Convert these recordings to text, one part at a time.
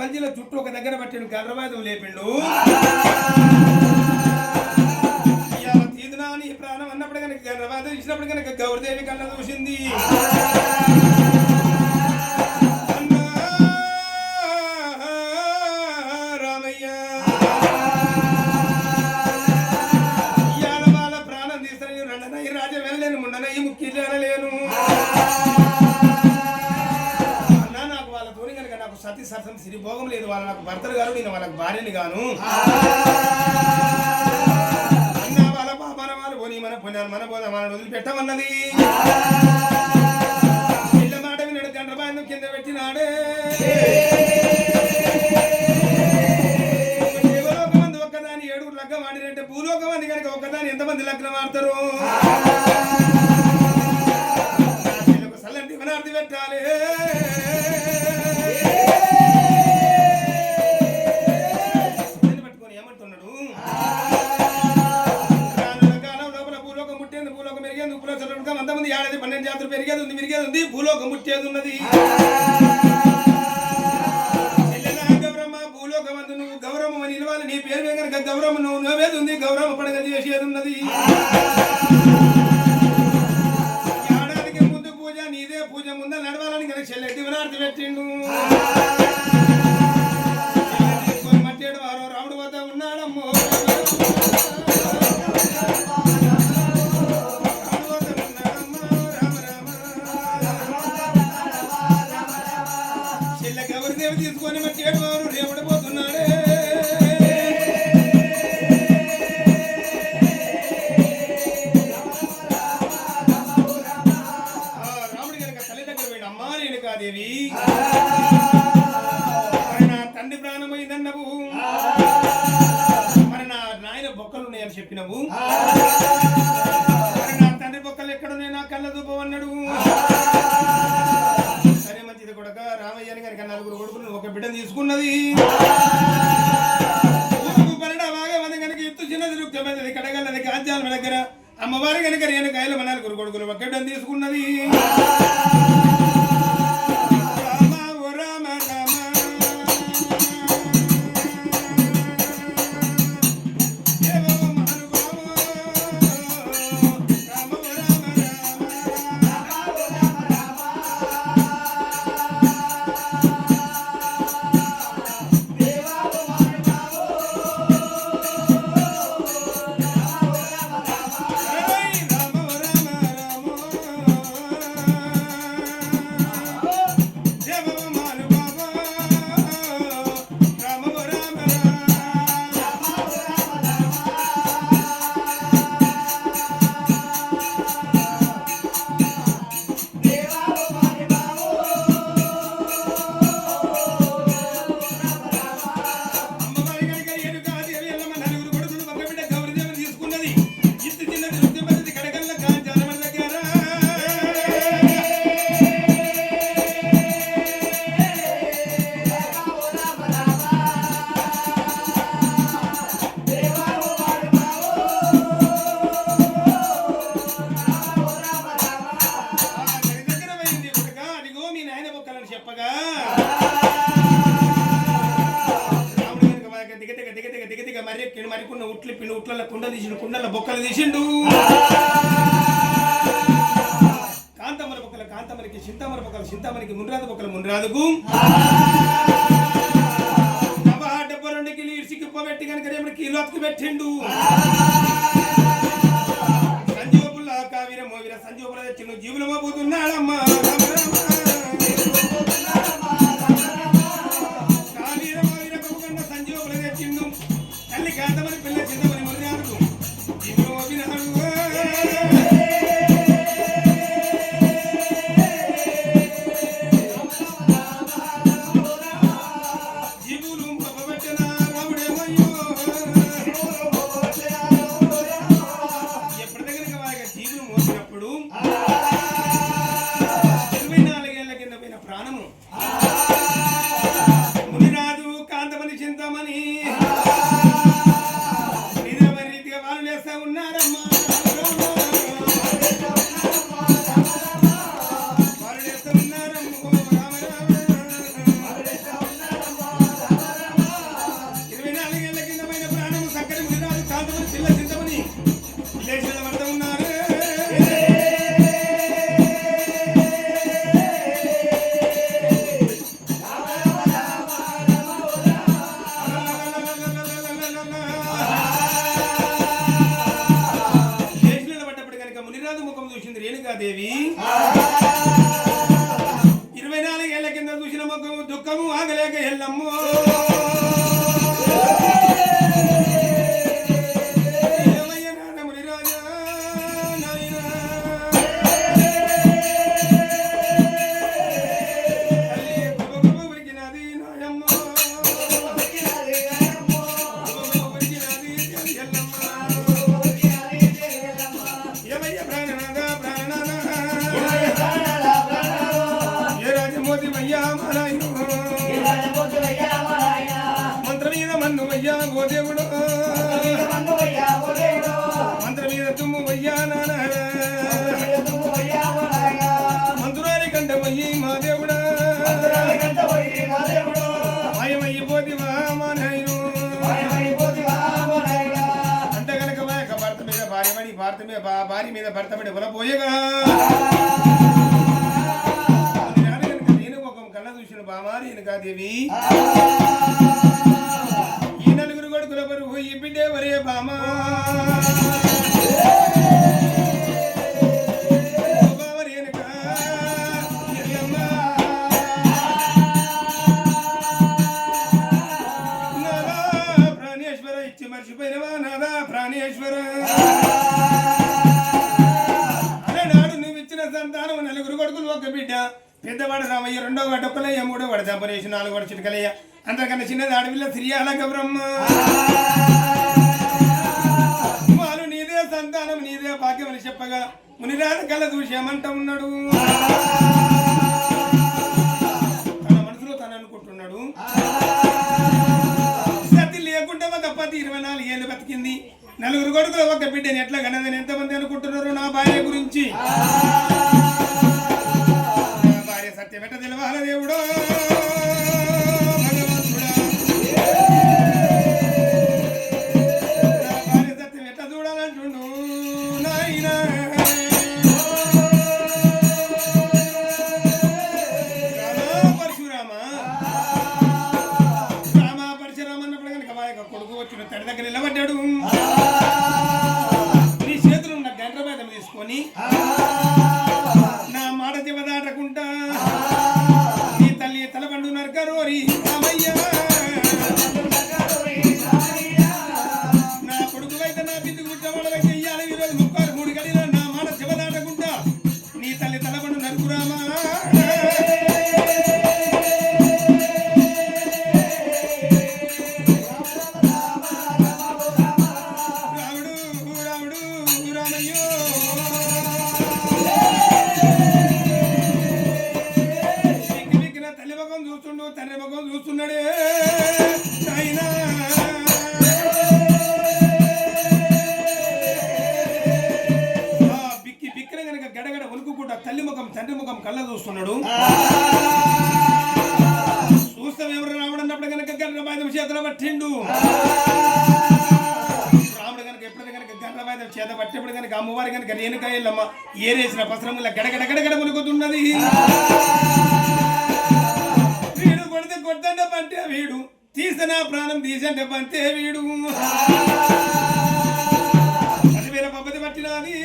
పంజిల చుట్టూ ఒక దగ్గర పట్టిన గర్రవాదం లేపిండు. తీదునా నీ ప్రాణం అన్నప్పుడు కనుక గర్రవాదం ఇచ్చినప్పుడు కనుక గౌరదేవి కళ్ళ చూసింది. రామయ్య. ఇవాళ ప్రాణం తీస్తాను రెండనయ్యి రాజ వెళ్ళలేను ముండనయ్యి ముక్కి లేను సరసం సిరిభోగం లేదు. వాళ్ళ నాకు భర్తలు గారు నేను వాళ్ళకి భార్యని గాను. అన్నా వాళ్ళ పాపన వాళ్ళు పోనీ మన పుణ్యాలు మన పోదాం మన వదిలిపెట్టమన్నది పిల్ల మాట వినడు గండ్రబాయను కింద పెట్టినాడే. దేవలోకమంది ఒక్కదాని ఏడుగురు లగ్గం ఆడినంటే భూలోకమంది కనుక ఒక్కదాని ఎంతమంది లగ్నం ఆడతారు? పెట్టాలి. పన్నెండు జాతులు పెరిగేది ఉంది విరిగేది ఉంది భూలోకం ముట్టేది ఉన్నది. నువ్వు గౌరవం నిలవాలి నీ పేరు మీద కనుక గౌరవం నువ్వు నవ్వేది ఉంది గౌరవం పడగ చేసేది ఉన్నది. ఏడాదికి ముందు పూజ నీదే పూజ ముందు నడవాలని కనుక చెల్లె దివనార్థి పెట్టిండు. చెల్లె గౌరదేవి తీసుకొని మట్టేడు వారు రేపడి పోతున్నాడే. ఆ రాముడి కనుక తల్లి దగ్గర పోయిన అమ్మా రేణుకాదేవి మరి నా తండ్రి ప్రాణమైందన్నవు మరి నా నాయన బొక్కలు ఉన్నాయని చెప్పినవు. మరి నా తండ్రి బొక్కలు ఎక్కడున్నాయి నా కళ్ళ దూపమన్నాడు అన్నాడు. మంచిది కొడక రామయ్యని కనుక నలుగురు కొడుకులు ఒక బిడ్డను తీసుకున్నది. ఊరుకు బాగా కనుక ఎత్తు చిన్నది రుక్యమైనది కడగల్లది కాంచాల దగ్గర అమ్మవారి కనుక రేణుకాయలు మన నలుగురు కొడుకులు ఒక బిడ్డను తీసుకున్నది. రాముడు దిగ దిగ దిగ దిగ దిగ దిగ మరి ఎక్కిండు మరికున్న ఉట్లు పిండి ఉట్ల కుండ తీసిండు కుండల బొక్కలు తీసిండు. కాంతమర బొక్కల కాంతమరికి చింతామర బొక్కల చింతామరికి మున్రాదు బొక్కల మున్రాదుకు. డెబ్బై రెండు కిలో ఇడిసికి పెట్టి కనుక రేపటి కిలోకి పెట్టిండు. సంజీవపుల్ల కావిర మోవిర సంజీవపుల తెచ్చిండు జీవులమో పోతున్నాడమ్మా. పుత్రుడు ఇరవై నాలుగేళ్ళ కింద పోయిన ప్రాణము. మునిరాజు కాంతమని చింతమని నిజమరీతిగా వాళ్ళు వేస్తా ఉన్నారమ్మా. ఇరవై నాలుగేళ్ళ కింద పోయిన ప్రాణం దుఃఖము ఆగలేక ఎల్లమ్మో. భారత మీద భార్య మీద భర్త మీద పోయగా నేను ఒక కళ్ళ చూసిన బామారి దేవి. ఈ నలుగురు కొడుకుల బరువు ఈ బిడ్డే వరే బామా. పెద్దవాడు రామయ్య రెండో వాడు ఒక్కలయ్య మూడో వాడు దంపరేసి నాలుగో వాడు చిటికలయ్య. అంతకన్నా చిన్నది అడవిలో సిరియాల గౌరమ్మ. వాళ్ళు నీదే సంతానం నీదే భాగ్యం అని చెప్పగా మునిరాజ కళ్ళ చూసి ఏమంట ఉన్నాడు? తన మనసులో తను అనుకుంటున్నాడు. సతి లేకుండా ఒక పది ఇరవై నాలుగు ఏళ్ళు బతికింది. నలుగురు కొడుకులు ఒక బిడ్డని ఎట్లా కనదని ఎంతమంది అనుకుంటున్నారు నా భార్య గురించి. బాలదేవుడో భగవంతుడా. ఎట్లా చూడాలంటుండు నాయనా. గర్భబాధం కనుక అమ్మవారి కనుక రేణుకాయలమ్మ ఏరేసిన పసరముల గడగడ గడగడ మునుకుతున్నది వీడు కొడితే కొట్టంటే పంటే వీడు. తీసిన ప్రాణం తీసంటే పంతే వీడు. పదివేల పబ్బతి పట్టినది.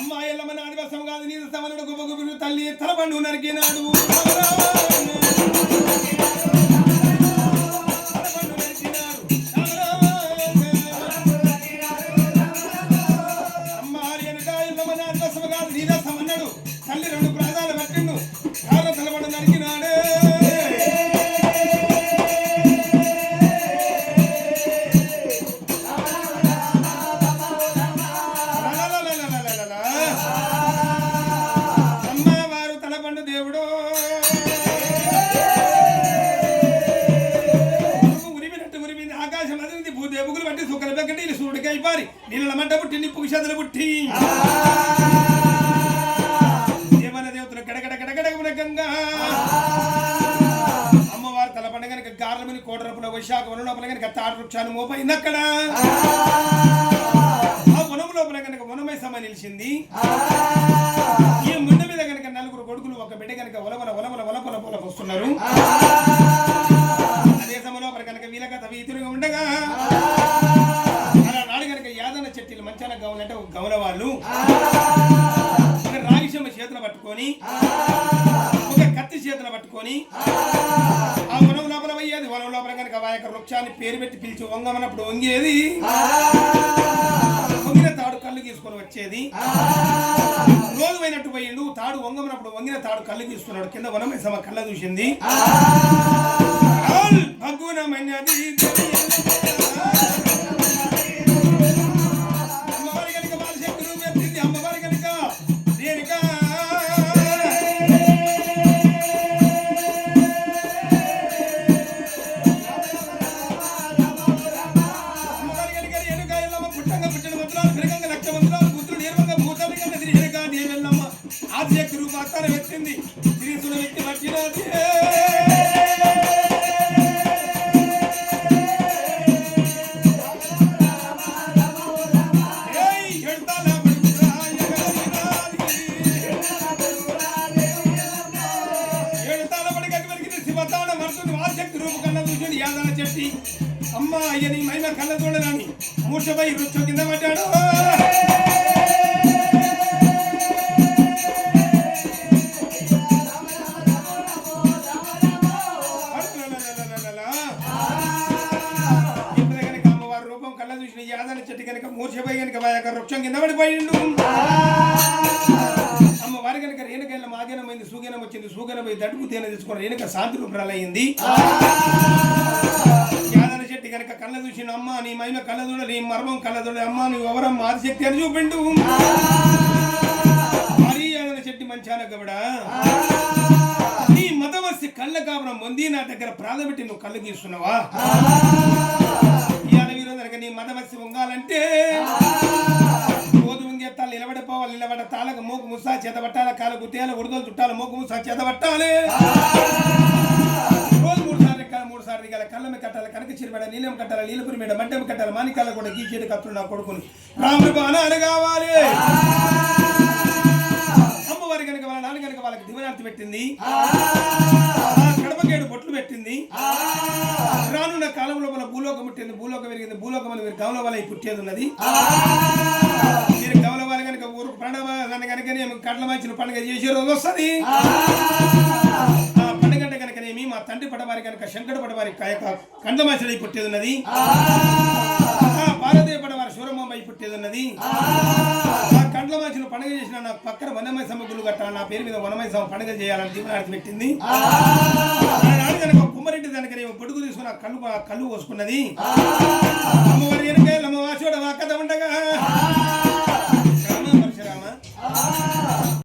అమ్మాయిలమ్మ నాది కాదు నీది సమనుడు తల్లి తలపండు నరికినాడు. పుట్టి. నిప్పు పుట్టి దేవన దేవతలు గడగడ గడగడ గంగా. అమ్మవారు తలపండ కనుక గార్లమని కోటరపుల వైశాఖ వన లోపల కనుక తాడు వృక్షాన్ని మోపైంది అక్కడ. ఆ వనం లోపల కనుక వనమై నిలిచింది. ఈ ముండ మీద కనుక నలుగురు కొడుకులు ఒక బిడ్డ కనుక ఒలవల ఒలవల ఒలపల పొల వస్తున్నారు. పట్టుకొని ఆ వనం లోపల పోయేది వనం లోపల కనుక ఆ యొక్క వృక్షాన్ని పేరు పెట్టి పిలిచి వంగమన్నప్పుడు వంగేది వంగిన తాడు కళ్ళు గీసుకొని వచ్చేది. రోజు అయినట్టు పోయిండు తాడు వంగమన్నప్పుడు వంగిన తాడు కళ్ళు గీసుకున్నాడు కింద వనం సమ కళ్ళ చూసింది. భగ్గునమైనది వృక్షం కింద పడిపోయిండు. అమ్మవారి కనుక రేణుకైన మాదినమైంది సూగనం వచ్చింది సూగనం పోయి దడుపు తేనె తీసుకుని రేణుక శాంతి రూపురాలయ్యింది యాదన శెట్టి కనుక కళ్ళ చూసిన అమ్మ నీ మహిమ కళ్ళ చూడ నీ మర్మం కళ్ళ చూడ అమ్మ నీ ఎవరమ్మ ఆదిశక్తి అని చూపిండు. మరి యాదన శెట్టి మంచాన గబడా. నీ మతవస్తి కళ్ళ కాపురం పొంది నా దగ్గర ప్రాధపెట్టి నువ్వు కళ్ళు గీస్తున్నావా? ఇవాళ వీరు నీ మతవస్తి ఉంగాలంటే రోజు నిలబడిపోవాలి నిలబడ తాళకు మూకు ముసా చేతబట్టాలి కాలు గుట్టేయాలి ఉడదలు చుట్టాలి మూకు ముసా చేతబట్టాలి రోజు మూడు సార్లు ఎక్కాలి మూడు సార్లు దిగాలి. కట్టాలి కనక చిరుమెడ నీలం కట్టాలి నీలపురి మీద మంటం కట్టాలి మానికాల కూడా గీచేది కత్తులు నా కొడుకుని రాముడు బాణాలు కావాలి. కనుక వాళ్ళ నాన్న కనుక వాళ్ళకి దివనార్తి పెట్టింది ఆ. కడపకేడు బొట్లు పెట్టింది రానున్న కాలం లోపల భూలోకం పుట్టింది భూలోకం పెరిగింది భూలోకం అని మీరు గమల వల్ల పుట్టేది ఉన్నది. మీరు గమల వాళ్ళ కనుక ఊరుకు పండగ కనుక కట్ల మంచిన పండుగ చేసే రోజు వస్తుంది. ఆ. పండుగ అంటే కనుకనేమి మా తండ్రి పడవారి కనుక శంకర పడవారి యొక్క కండమాచలై పుట్టేది ఉన్నది. ఆ భారతీయ పడవారి సూరమ్మాయి ఉన్నది ఆ కండ్ల మధ్యన పండుగ చేసిన నా పక్కన వనమయ సమగ్రులు గట్ట కట్టాలి నా పేరు మీద వనమై సమ పండుగ చేయాలని దీపనార్థం పెట్టింది. కుమ్మరెడ్డి దానికి నేను పొడుగు తీసుకుని కళ్ళు కళ్ళు పోసుకున్నది. అమ్మవారి వెనుక అమ్మ కూడా వాకత ఉండగా.